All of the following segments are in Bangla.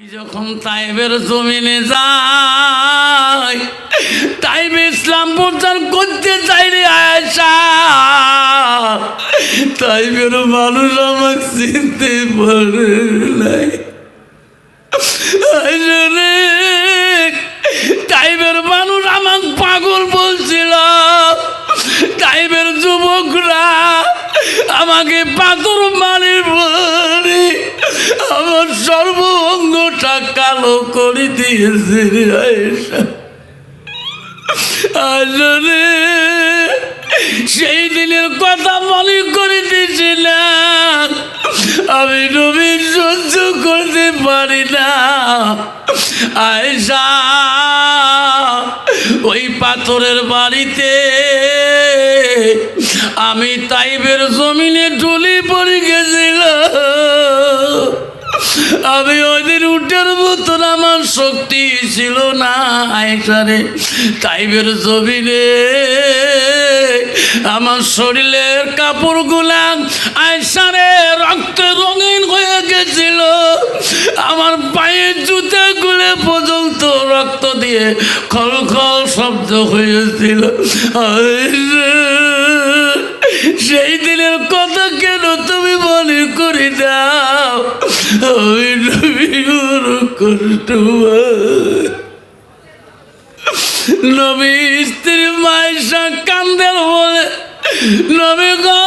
যখন তাইবের জমিনে যায় তাইব ইসলাম প্রচার করতে চাইলে আয়সা তাইবের মানুষ আমাকে চিনতে পারে নাই। আয়সা রে, টাইবের মানুষ আমাকে পাগল বলছিল। আমাকে পাথর মারি বলে আমার সর্বঙ্গটা কালো করে দিয়েছে আসলে সেই দিনের কথা মনে করে দিয়েছিলাম। আমি করতে পারি না। আয়সা ওই পাথরের বাড়িতে আমি তাইবের জমিনে ঢুলি পড়ে গেছিলাম। আমি ওই দিন উঠের মতন আমার শক্তি ছিল না আয়সারে। তাইবের জমিনে আমার শরীরের কাপড় গুলাম আয়সারে রক্তে রঙিন হয়ে গেছিল। আমার পায়ের জুতে গুলে পর্যন্ত রক্ত দিয়ে খল খল শব্দ হয়েছিল। সেই দিনের কথা কেন তুমি মনে করে দাও? আমি নবী কষ্ট। নবী স্ত্রী মায়েশা কান্দের বলে নবী গো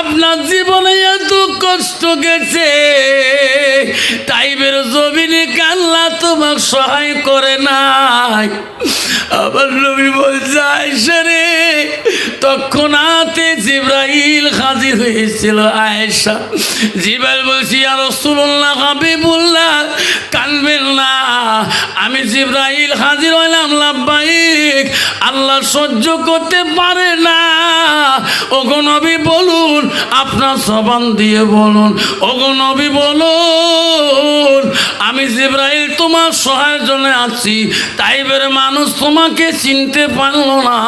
আপনার জীবনে এত কষ্ট গেছে টাইবের জমিনে কান্না তোমার সহায় করে নাই আবার নবী বলছে, আয়সা রে তৎক্ষণাতে জিব্রাইল হাজির হয়েছিল আয়েশা। জিব্রাইল বলছি আর রসুল্লাহ হাবিবুল্লাহ কানবেন না। আমি জিব্রাইল হাজির হইলাম লাভবাহিক আল্লাহ সহ্য করতে পারে না। ওগো নবী বলুন, আপনার সবান দিয়ে বলুন, ওগো নবী বলুন, আমি জিব্রাইল তোমার সহায়ের জন্য আছি। তাইবের মানুষ তোমাকে চিনতে পারল না।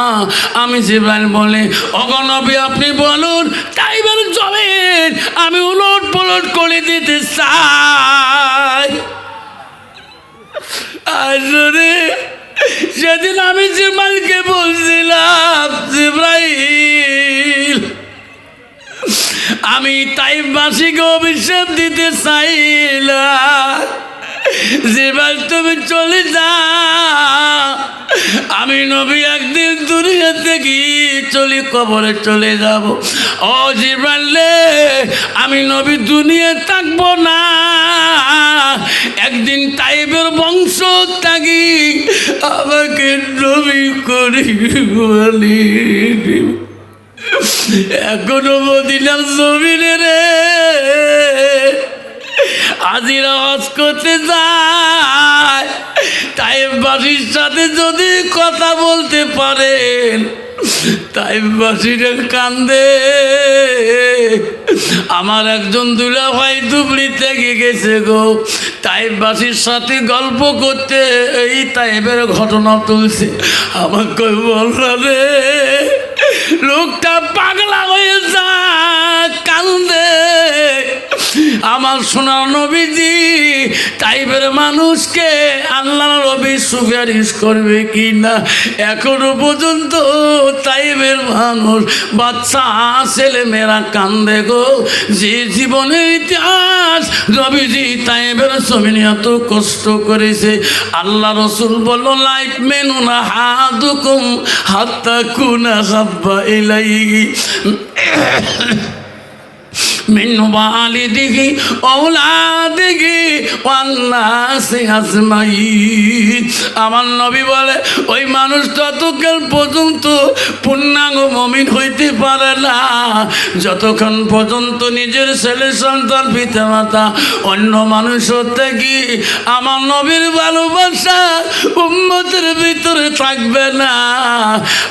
আমি জিব্রাইল বলে, ওগো নবী, আপনি বলুন তাইবের জমিন আমি উলট পলট করে দিতে চাই। আসলে সেদিন আমি জিব্রাইলকে বলছিলাম, জিব্রাইল, আমি তাইবাসীকে অভিশাপ দিতে চাইলাম। যেবার তুমি চলে যা আমি নবী একদিন দুনিয়া থেকে চলি কবরে চলে যাব। ও জিবাল্লে আমি নবী দুনিয়া থাকব না। একদিন তাইবের বংশ থাকি আমাকে নবী করি বলি? এখনও মদিনার জমিনে রে। আজিরা হজ করতে যায়। টাইমবাসীর সাথে যদি কথা বলতে পারেন টাইমবাসীরা কান্দে। আমার একজন দুলা ভাই দুবলি থেকে গেছে গো। টাইমবাসীর সাথে গল্প করতে এই টাইপের ঘটনা তুলছে। আমাকে বলল রে। লোকটা পাগলা হয়ে যায় কান্দে। আমার সোনার নবীজি টাইপের মানুষকে আল্লাহ নবী সুপারিশ করবে কি না এখনও পর্যন্ত টাইপের মানুষ, বাচ্চা, ছেলে মেয়েরা কান্দে গো। যে জীবনের ইতিহাস রবিজি টাইপের জমিনে এত কষ্ট করেছে। আল্লাহ রসুল বলল, লাইফ মেনু না হাদুকুম হাত্তা কুনা হাব্বা ইলাইহি। من والده أولاده والناس أجمعين আমার নবী বলে ওই মানুষ ততক্ষণ পর্যন্ত পূর্ণাঙ্গ মমিন হইতে পারে না যতক্ষণ পর্যন্ত নিজের ছেলে সন্তান পিতা মাতা অন্য মানুষ থেকে আমার নবীর ভালোবাসা উম্মতের ভিতরে থাকবে না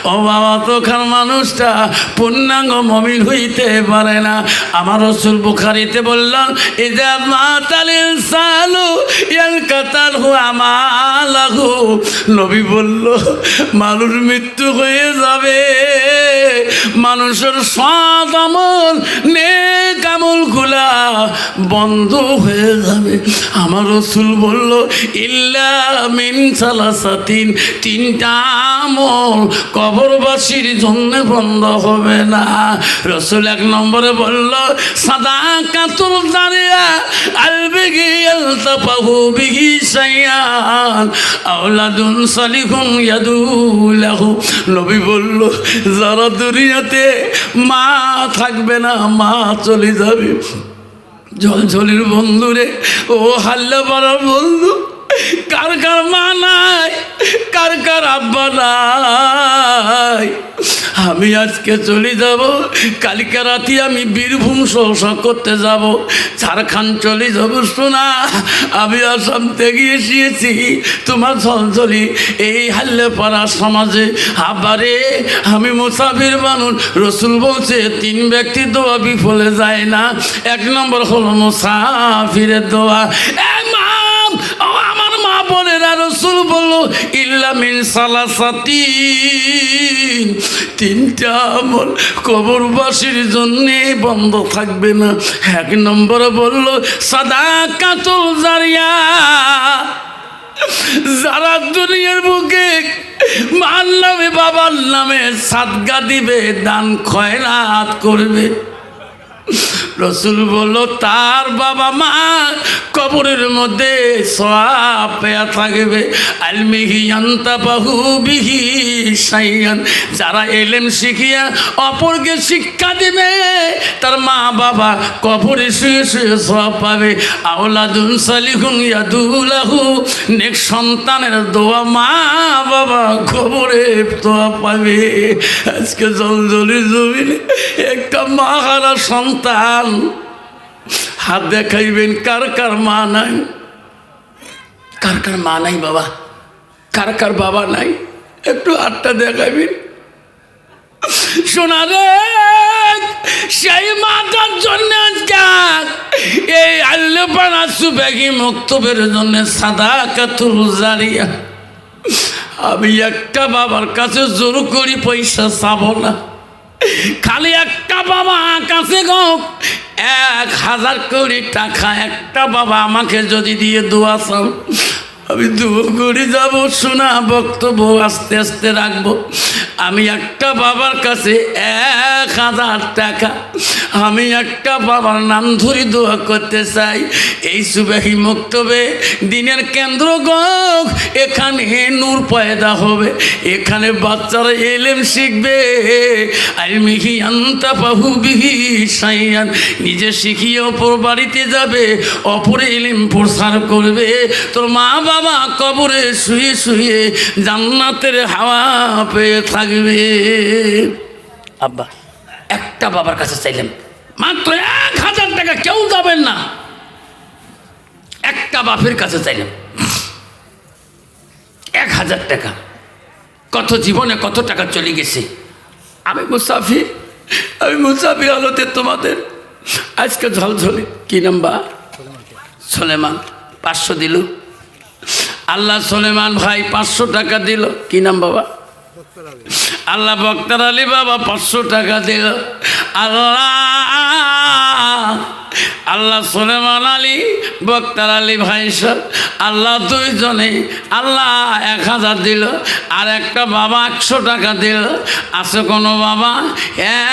ও বাবা তখন মানুষটা পূর্ণাঙ্গ মমিন হইতে পারে না আমার রসুল বুখারিতে বললাম, ইদা মাতালিল সালু ইয়াল কাতাল হু আমালাহু। নবী বলল মানুষ মৃত্যু হয়ে যাবে। মানুষের সৎ আমল, নেক আমলগুলা বন্ধ হয়ে যাবে। আমার রসুল বলল, ইল্লা মিন সালাসাতিন, তিনটা আমল কবরবাসীর জন্য বন্ধ হবে না। রসুল এক নম্বরে বলল সাদা কাতুল দাঁড়িয়া আলবিগি আলতাপাহু বিহি সাইয়ান আওলাদুন সালিহুন ইয়াদুলাহু নবী বলল, যারা দুনিয়াতে মা থাকবে না, মা চলে যাবে। জলঝলির বন্ধুরে, ও হাল্লা বন্ধু। কার কার মা নাই কার কার আব্বা নাই? আমি আজকে চলে যাব, কালকে রাতে আমি বীরভূম সহসা করতে যাব। ঝাড়খান চলে যাব শোনা আমি আসাম থেকে এসেছি। তোমার ঝলঝলি এই হাল্লে পাড়া সমাজে। আবারে আমি মুসাফির মানুষ, রসুল বলছে, তিন ব্যক্তি দোয়া বিফলে যায় না, এক নম্বর হলো মুসাফিরের দোয়া। এ মাম ও আমার বোনেরা রসুল বলল ইল্লামিন সালাসাতি। তিনটা আমল কবরবাসীর জন্যে বন্ধ থাকবে না। এক নম্বরে বলল সাদা কাতল জারিয়া। যারা দুনিয়ার বুকে মার নামে, বাবার নামে সাদগা দিবে, দান খয়রাত করবে। রসুল বলল, তার বাবা মা কবরের মধ্যে সব পেয়া থাকবে। আলমিহি বাহু বিহি সাইয়ান যারা এলেম শিখিয়া অপরকে শিক্ষা দিবে, তার মা বাবা কবরে শুয়ে শুয়ে সব পাবে। আওলাদুন সালিহুন ইয়াদুলাহু, নেক সন্তানের দোয়া মা বাবা কবরে দোয়া পাবে। আজকে জল জলি জমিনে একটা মা হারা সন্তান হাত দেখাইবেন, কার কার মা নাই? কার কার মা নাই বাবা? কার কার বাবা নাই? একটু হাতটা দেখাইবেন। শোনা রে, সেই মাতার জন্য এই আল্লপাড়া সুবেগি মক্তবের জন্য সাদা কাতুল জারিয়া। আমি একটা বাবার কাছে জোর করি পয়সা চাব না। খালি একটা বাবা কাছে গো, এক হাজার কোটি টাকা একটা বাবা আমাকে যদি দিয়ে দোয়া আমি করে যাব, শোনা বক্তব্য আস্তে আস্তে রাখব। আমি একটা বাবার কাছে এক হাজার টাকা। আমি একটা বাবার নাম ধরে দোয়া করতে চাই। এই সুবাহি মক্তবে দিনের কেন্দ্র গক, এখানে নূর পয়দা হবে। এখানে বাচ্চারা এলেম শিখবে। আলমিহি আন্তা পাহু বিহি সাইয়ান নিজে শিখিয়ে অপর বাড়িতে যাবে, অপরে এলিম প্রসার করবে। তোর মা বাবা কবরে শুয়ে শুয়ে জান্নাতের হাওয়া পেয়ে থাকবে। আব্বা, একটা বাবার কাছে চাইলেন মাত্র এক হাজার টাকা কেউ যাবেন না। একটা বাপের কাছে চাইলেন এক হাজার টাকা। কত জীবনে কত টাকা চলে গেছে। আমি মুসাফির আমি মুসাফির আলোতে তোমাদের আজকে ঝলঝলে, কি নাম্বার? সোলেমান, পাঁচশো দিল। আল্লাহ সোলেমান ভাই পাঁচশো টাকা দিল। কি নাম বাবা? আল্লাহ বক্তার আলী বাবা পাঁচশো টাকা দিল। আল্লাহ আল্লাহ সোলেমান আলী, বক্তার আলী ভাই সব। আল্লাহ দুইজনে আল্লাহ এক হাজার দিল আর একটা বাবা একশো টাকা দিল। আছে কোনো বাবা?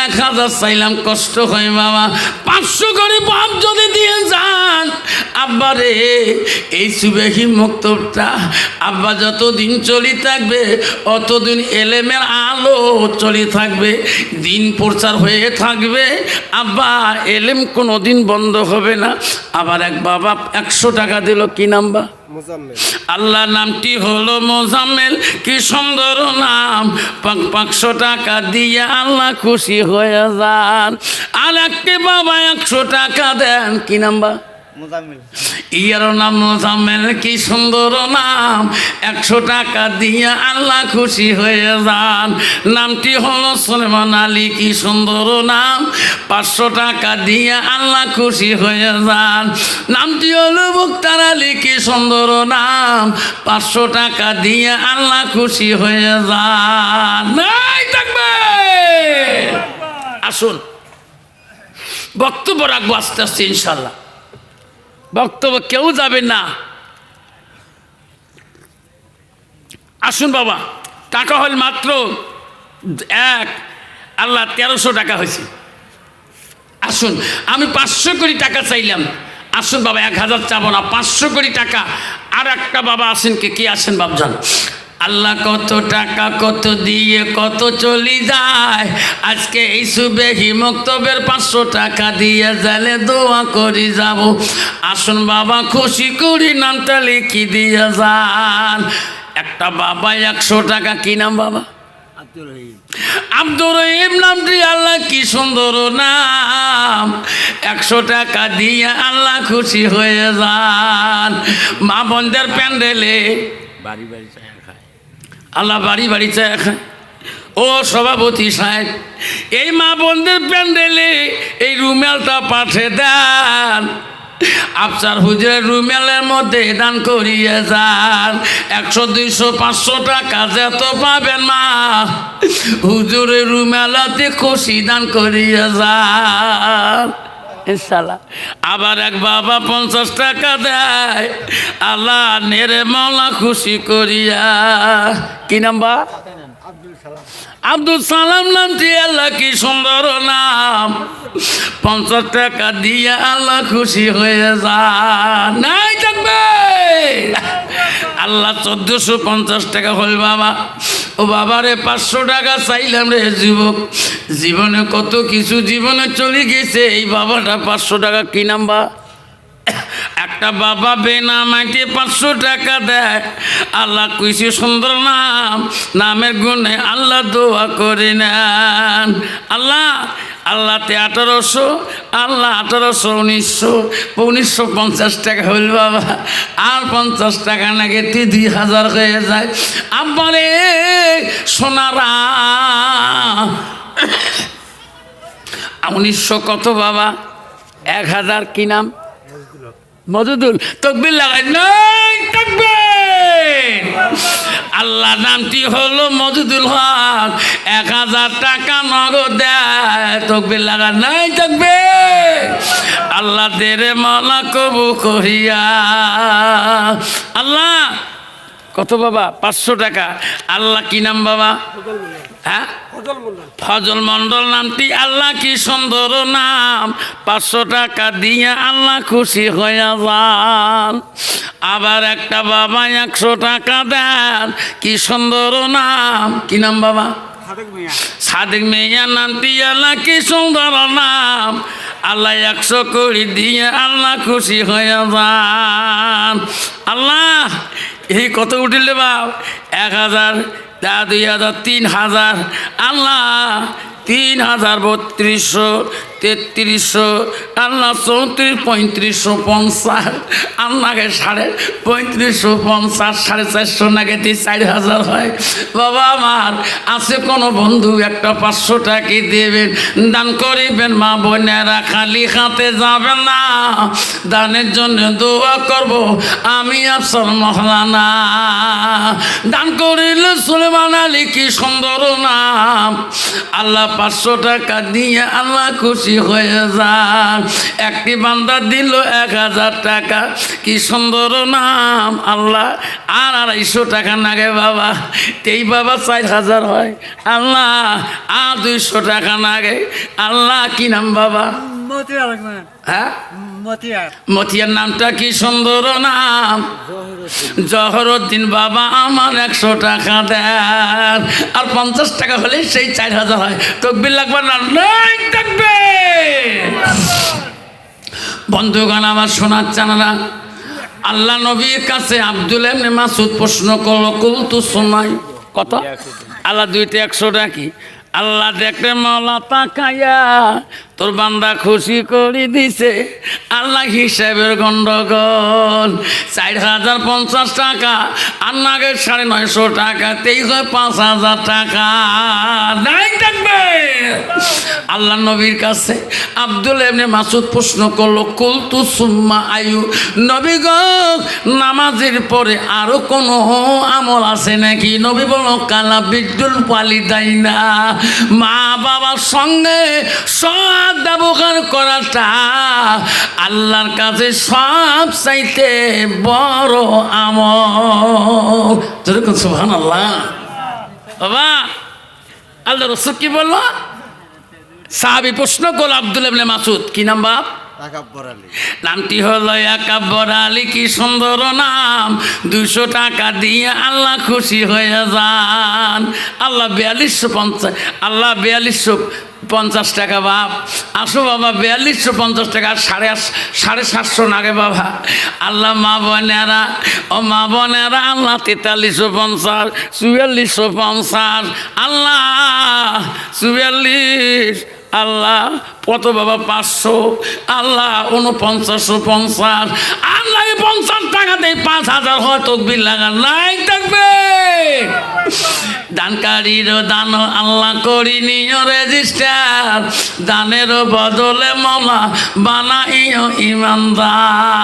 এক হাজার চাইলাম কষ্ট হয় বাবা। পাঁচশো করে বাপ যদি দিয়ে যান আব্বা রে এই সুবেহি মুক্তটা আব্বা যতদিন চলি থাকবে অতদিন এলেমের আলো চলি থাকবে দিন প্রচার হয়ে থাকবে। আব্বা এলেম কোনো দিন বন্ধ হবে না। আবার এক বাবা একশো টাকা দিল কি মোজাম্মেল। আল্লাহ নামটি হলো মোজাম্মেল কি সুন্দর নাম। পাঁচ পাঁচশো টাকা দিয়ে আল্লাহ খুশি হয়ে যান। আর একটি বাবা একশো টাকা দেন কি নাম্বার মোজাম্মেল ইয়ার নাম মোজাম্মেল, কি সুন্দর নাম। একশো টাকা দিয়ে আল্লাহ খুশি হয়ে যান। নামটি হলো সলমান আলী, কি সুন্দর নাম। পাঁচশো টাকা দিয়ে আল্লাহ খুশি হয়ে যান। নামটি হলো মুক্তার আলী, কি সুন্দর নাম। পাঁচশো টাকা দিয়ে আল্লাহ খুশি হয়ে যান। থাকবে। আসুন। বক্তব্য রাখব আস্তে আস্তে ইনশাল্লাহ বক্তব্য কেউ যাবে না। আসুন বাবা, টাকা হল মাত্র এক, আল্লাহ তেরোশো টাকা হয়েছে। আসুন, আমি পাঁচশো কোটি টাকা চাইলাম। আসুন বাবা, এক হাজার চাবো না, পাঁচশো কোটি টাকা। আর একটা বাবা আসেন কে? কি আসেন বাবজান আল্লাহ কত টাকা কত দিয়ে কত চলি যায়। আজকে এই সুবে হিমক্তবের পাঁচশো টাকা দিয়ে জালে দোয়া করি যাব। আসুন বাবা খুশি করি নামটা লিখি দিয়ে যান। একটা বাবা একশো টাকা কি নাম বাবা? আব্দুর রহিম। নামটি আল্লাহ কি সুন্দর নাম। একশো টাকা দিয়ে আল্লাহ খুশি হয়ে যান। মা বোনদের প্যান্ডেলে বাড়ি বাড়ি আল্লাহ বাড়ি বাড়ি চায় ও সভাপতি সাহেব, এই মা বোনদের প্যান্ডেলে এই রুমেলটা পাঠে দেন। আফসার হুজুরের রুমেলের মধ্যে দান করিয়ে যান। একশো, দুইশো, পাঁচশো টাকা যত পাবেন মা। হুজুরের রুমেলাতে খুশি দান করিয়ে যান। ইনশাল্লাহ আবার এক বাবা পঞ্চাশ টাকা দেয়, আল্লাহ নেরে মাওলা খুশি করিয়া। কি নাম্বা আব্দুল সালাম নামটি আল্লাহ কি সুন্দর নাম। পঞ্চাশ টাকা দিয়ে আল্লাহ খুশি হয়ে যা নাই থাকবে। আল্লাহ চোদ্দশো পঞ্চাশ টাকা হল বাবা। ও বাবারে, পাঁচশো টাকা চাইলাম রে যুবক। জীবনে কত কিছু জীবনে চলে গেছে, এই বাবাটা পাঁচশো টাকা কি নাম্বা? একটা বাবা বেনা মাইটে পাঁচশো টাকা দেয়, আল্লাহ কুইসি সুন্দর নাম, নামের গুণে আল্লাহ দোয়া করে নেন। আল্লাহ আল্লাহতে আঠারোশো, আল্লাহ আঠারোশো উনিশশো উনিশশো পঞ্চাশ টাকা হইল বাবা। আর পঞ্চাশ টাকা নাকি তুই দুই হাজার হয়ে যায়। আব্বারে সোনারা। উনিশশো কত বাবা? এক হাজার কি নাম? মজুদুল। তকবির লাগাই। নাই, তকবির! আল্লাহ নামটি হলো মজুদুল হক। এক হাজার টাকা নগদ দেয়। তকবে লাগা নাই থাকবে আল্লাহ দেরে মালা কবু করিয়া। আল্লাহ, কত বাবা? পাঁচশো টাকা। আল্লাহ কি নাম বাবা? হ্যাঁ? ফজল মন্ডল নামটি আল্লাহ কি সুন্দর নাম। পাঁচশো টাকা দিয়ে আল্লাহ খুশি হয়ে যান। আবার একটা বাবা একশো টাকা দেন। কি সুন্দর নাম। কি নাম বাবা? সাদেক মেয়া। নামটি আল্লাহ কি সুন্দর নাম। আল্লাহ একশো কোটি দিয়ে আল্লাহ খুশি হয়ে যান। আল্লাহ এই কত উঠিলে বাপ? এক হাজার তা দুই হাজার তিন হাজার আল্লাহ তিন হাজার বত্রিশশো তেত্রিশশো, আল্লাহ চৌত্রিশ, পঁয়ত্রিশশো, পঞ্চাশ, আল্লাহকে সাড়ে পঁয়ত্রিশশো, পঞ্চাশ, সাড়ে চারশো নাকি তিন চার হাজার হয়। বাবা আমার, আছে কোনো বন্ধু একটা পাঁচশো টাকা দেবেন, দান করিবেন মা বোনেরা, খালি হাতে যাবেন না। দানের জন্য দোয়া করব, আমি আফসর মহলানা দান করিলে সুলেমান আলী কি সুন্দর নাম। আল্লাহ পাঁচশো টাকা দিয়ে আল্লাহ খুশি হয়ে যান। একটি বান্দা দিল এক হাজার টাকা। কি সুন্দর নাম। আল্লাহ আর আড়াইশো টাকা নাগে বাবা। তেই বাবা চার হাজার হয়। আল্লাহ আর দুইশো টাকা নাগে আল্লাহ কি নাম বাবা? হ্যাঁ? মতিয়ার নামটা কি সুন্দর নাম? জহরুদ্দিন বাবা আমার একশো টাকা দেন। আর পঞ্চাশ টাকা হলে সেই চার হাজার হয়। তকবির লাগবে না? নাই থাকবে। বন্ধুগণ, আমার শোনার চানারা আল্লাহ নবীর কাছে আব্দুল এমনি মাসুদ প্রশ্ন করল, কুলতু সময় কত? আল্লাহ দুইটা একশো ডাকি আল্লাহ দেখলে মাওলা তাকাইয়া তোর বান্দা খুশি করে দিছে আল্লাহ হিসাবের গন্ডগোল। চার হাজার পঞ্চাশ টাকা, আর সাড়ে নয়শো টাকা, তেইশ পাঁচ হাজার টাকা। থাকবে। আল্লাহ নবীর কাছে আব্দুল এমনি মাসুদ প্রশ্ন করল, কুলতু সুম্মা আয়ু? নবী নামাজের পরে আরও কোনো আমল আছে নাকি? নবী বলো কালা বিদ্যুল পালি দেয় না মা বাবার সঙ্গে সব ব্যবহার করাটা আল্লাহর কাছে সব চাইতে বড় আমল। যেরকম সুহান আল্লাহ বাবা, আল্লাহ রসুল কি বলল? সাহাবি প্রশ্ন করল আব্দুল ইবনে মাসুদ কি নাম বাপ? নামটি হলো একাব্বর আলী কি সুন্দর নাম। দুশো টাকা দিয়ে আল্লাহ খুশি হয়ে যান। আল্লাহ বিয়াল্লিশশো পঞ্চাশ আল্লাহ বিয়াল্লিশশো পঞ্চাশ টাকা, বাপ। আসো বাবা, বিয়াল্লিশশো পঞ্চাশ টাকা, সাড়ে সাড়ে সাতশো নাগে বাবা। আল্লাহ মা বোনেরা, ও মা বোনেরা, আল্লাহ তেতাল্লিশশো পঞ্চাশ, চুয়াল্লিশশো পঞ্চাশ। আল্লাহ, চুয়াল্লিশ, আল্লাহ কত বাবা পাঁচশো, আল্লাহ উনপঞ্চাশশো পঞ্চাশ। আল্লাহ পঞ্চাশ টাকা দেয় পাঁচ হাজার হয়, তকবির লাগা নাই থাকবে। দানকারীর দান আল্লাহ করি নিয় রেজিস্টার। দানের বদলে মলা বানাইও ইমানদার।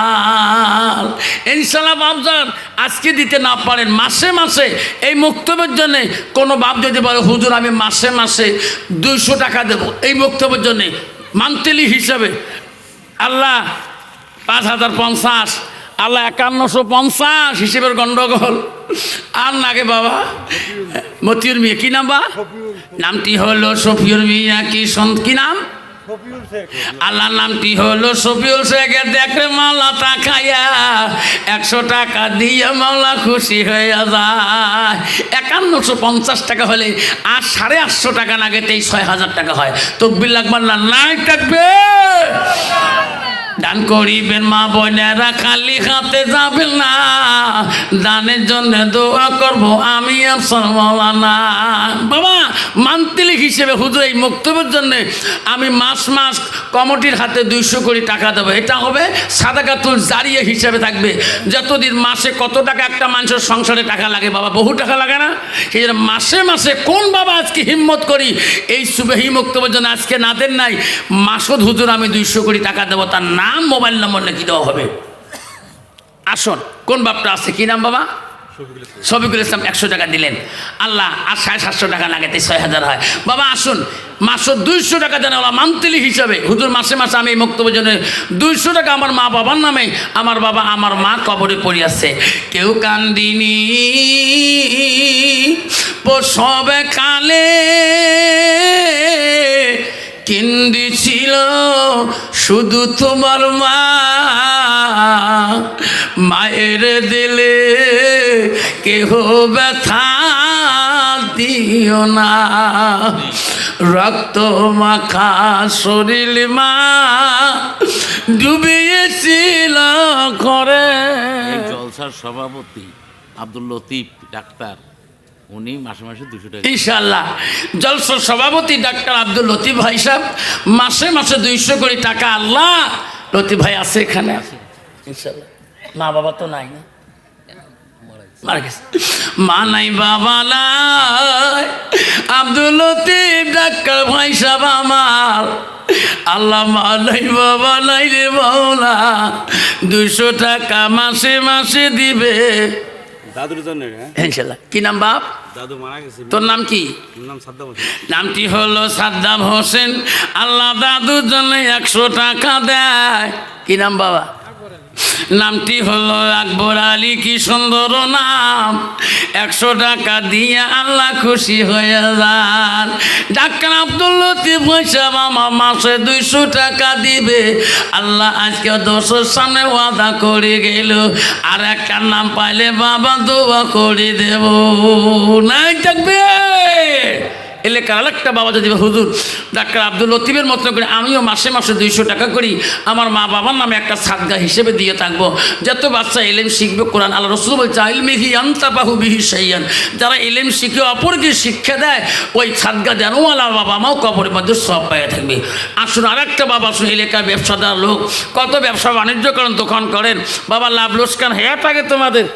ইনশাল্লাহ বাবজান আজকে দিতে না পারেন। মাসে মাসে এই মুক্তবের জন্যে কোনো বাপ যদি বলে, হুজুর, আমি মাসে মাসে দুইশো টাকা দেব। এই বক্তব্যের জন্যে মান্থলি হিসাবে। আল্লাহ পাঁচ হাজার পঞ্চাশ আল্লাহ একান্নশো পঞ্চাশ হিসেবের গন্ডগোল। আর নাগে বাবা মতিউর মিয়া কি নাম বা? নামটি হলো সফিউর মিয়া কি সন্ত কি নাম? শেখ। আল্লাহ নামটি হলো? শফিউল শেখের দেখে মাওলা তাকাইয়া একশো টাকা দিয়ে মাওলা খুশি হয়ে যায়। একান্নশো পঞ্চাশ টাকা হলে আর সাড়ে আটশো টাকা না গেতেই ছয় হাজার টাকা হয়। তকবির লাগবার না, নাই থাকবে। দান করিবেন মা বোনেরা, খালি হাতে যাবেন না। দানের জন্য দোয়া করব, আমি আফসর মৌলানা বাবা মান্থলি হিসেবে হুজুর এই মক্তবের জন্য আমি মাস মাস কমিটির হাতে দুইশো কোটি টাকা দেবো। এটা হবে সাদাকাতুল জারিয়ে হিসেবে থাকবে। যতদিন মাসে কত টাকা একটা মানুষের সংসারে টাকা লাগে, বাবা, বহু টাকা লাগে না? সেই জন্য মাসে মাসে কোন বাবা আজকে হিম্মত করি, এই সুবেহি মক্তবের জন্য আজকে না দেন নাই। মাসদ হুজুর আমি দুইশো কোটি টাকা দেবো, তার নাম মোবাইল নম্বর নাকি দেওয়া হবে? আসুন কোন বাপটা আছে? কি নাম বাবা? শফিকুল ইসলাম। একশো টাকা দিলেন। আল্লাহ আর সাড়ে সাতশো টাকা লাগাতে ছয় হাজার হয়। বাবা আসুন মাসে দুইশো টাকা দেন ওলা মান্থলি হিসাবে। হুজুর মাসে মাসে আমি এই বক্তব্যের জন্য দুইশো টাকা আমার মা বাবার নামে আমার বাবা আমার মা কবরে পড়িয়াছে কেউ কান্দিনি সবে কালে কিন্দি ছিল শুধু তোমার মা। মায়ের দিলে কেহ ব্যথা দিও না। রক্ত মাখা শরীর মা ডুবিয়েছিল করে জলসার সভাপতি আব্দুল লতিফ, ডাক্তার। উনি মাসে মাসে দুশো টাকা ইনশাল্লাহ জলসর সভাপতি ডাক্তার আব্দুল লতিফ ভাই সাহেব, মাসে মাসে দুইশো কোটি টাকা আল্লাহ লতিফ ভাই আছে এখানে। আছে ইনশাল্লাহ মা বাবা তো নাই না? গেছে। মা নাই, বাবা নাই। আব্দুল লতিফ ডাক্তার ভাই সাহেব আমার। আল্লাহ মা নাই, বাবা নাই রে বাউলা দুইশো টাকা মাসে মাসে দিবে। দাদুর জন্য ইনশাল্লাহ কি নাম বাপ? দাদু মারা গেছে। তোর নাম কি? নাম সাদ্দাম হোসেন। নামটি হলো সাদ্দাম হোসেন। আল্লাহ দাদুর জন্য একশো টাকা দেয়। কি নাম বাবা? নামটি হলো আকবর আলী, কি সুন্দর নাম। একশো টাকা দিয়ে আল্লাহ খুশি হয়ে যান। ডাক্তার আব্দুল লতিফ হিসাব আমার মাসে দুইশো টাকা দিবে। আল্লাহ আজকে দশের সামনে ওয়াদা করে গেল। আর একটা নাম পাইলে বাবা দোয়া করে দেব। নাই থাকবে। এলাকার আরেকটা বাবা যদি হুজুর, ডাক্তার আব্দুল লতিফের মতো করে আমিও মাসে মাসে দুইশো টাকা করি, আমার মা বাবার নামে একটা সাদগা হিসেবে দিয়ে থাকব। যত বাচ্চা এলেম শিখবে, কোরআন আল্লাহ রসুল বলছে, আইলমিহি আন্তাপাহু বিহি সাইয়ান যারা এলেম শিখে অপরকে শিক্ষা দেয়, ওই সাদগা দেন আল্লাহ বাবা মাও কবরের মধ্যে সব পাইয়া থাকবে। আসুন আর একটা বাবা, আসুন, এলাকার ব্যবসাদার লোক, কত ব্যবসা বাণিজ্য করেন, দোকান করেন। বাবা, লাভ লোসকান হেয়া থাকে তোমাদের।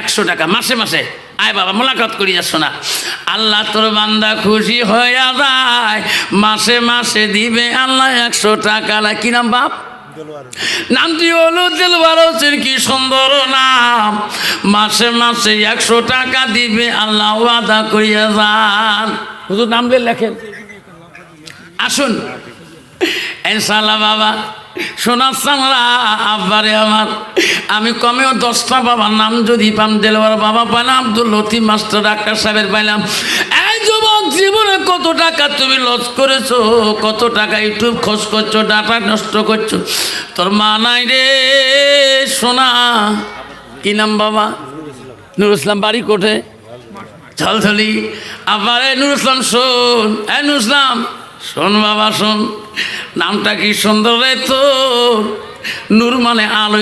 একশো টাকা, মাসে মাসে। আয় বাবা, মোলাকাত করিয়া না আল্লাহ তোর বান্দা খুশি হইয়া যায়, মাসে মাসে দিবে আল্লাহ একশো টাকা। কি নাম বাপ? নামটি হলো দিলবার হোসেন, কি সুন্দর নাম। মাসে মাসে একশো টাকা দিবে আল্লাহ, ওয়াদা করিয়া যান। হুজুর, নাম লেখেন। আসুন। ইনশাল্লাহ বাবা সোনার সামরা আব্বারে আমার। আমি কমেও দশটা বাবার নাম যদি পাম দেলবার বাবা পাইলাম, আব্দুল লতিফ মাস্টার, ডাক্তার সাহেবের পাইলাম। এই যুবক জীবনে কত টাকা তুমি লস করেছ, কত টাকা ইউটিউব খোঁজ করছ ডাটা নষ্ট করছ। তোর মা নাই রে, সোনা। কি নাম বাবা? নুর ইসলাম বাড়ি কোঠে ঝলঝলি। আবার এ নুর ইসলাম, শোন। এ নুর ইসলাম শোন বাবা শোন। নামটা কি সুন্দর রে তোর? নূর মানে আলো